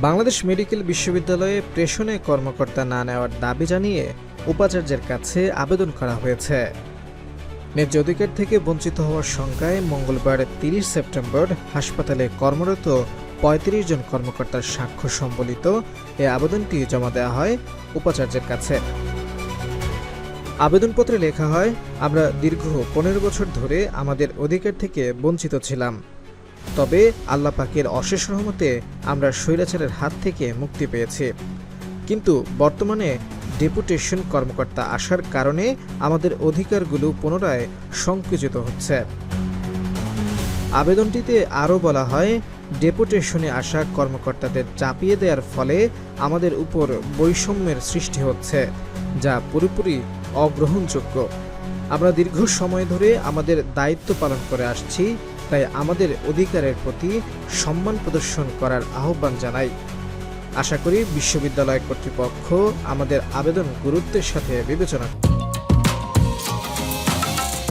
Bangladesh medical বিশ্ববিদ্যালয়ে প্রেষণে কর্মকর্তা না নেওয়ার দাবি জানিয়ে উপাচার্যের কাছে আবেদন করা হয়েছে। ন্যায্য অধিকার থেকে বঞ্চিত হওয়ার শঙ্কায় মঙ্গলবার তিরিশ সেপ্টেম্বর হাসপাতালে কর্মরত পঁয়ত্রিশ জন কর্মকর্তার সাক্ষ্য সম্বলিত এ আবেদনটি জমা দেওয়া হয় উপাচার্যের কাছে। আবেদনপত্রে লেখা হয়, আমরা দীর্ঘ পনেরো বছর ধরে আমাদের অধিকার থেকে বঞ্চিত ছিলাম। তবে আল্লাহ পাকের অশেষ রহমতে আমরা স্বৈরাচারের হাত থেকে মুক্তি পেয়েছি। কিন্তু বর্তমানে ডেপুটেশন কর্মকর্তা আসার কারণে আমাদের অধিকারগুলো পুনরায় সংকুচিত হচ্ছে। আবেদনটিতে আরও বলা হয়, ডেপুটেশনে আসা কর্মকর্তাদের চাপিয়ে দেওয়ার ফলে আমাদের উপর বৈষম্যের সৃষ্টি হচ্ছে, যা পুরোপুরি অগ্রহণযোগ্য। আমরা দীর্ঘ সময় ধরে আমাদের দায়িত্ব পালন করে আসছি তাই আমাদের অধিকারের প্রতি সম্মান প্রদর্শন করার আহ্বান জানাই আশা করি বিশ্ববিদ্যালয় কর্তৃপক্ষ আমাদের আবেদন গুরুত্বের সাথে বিবেচনা।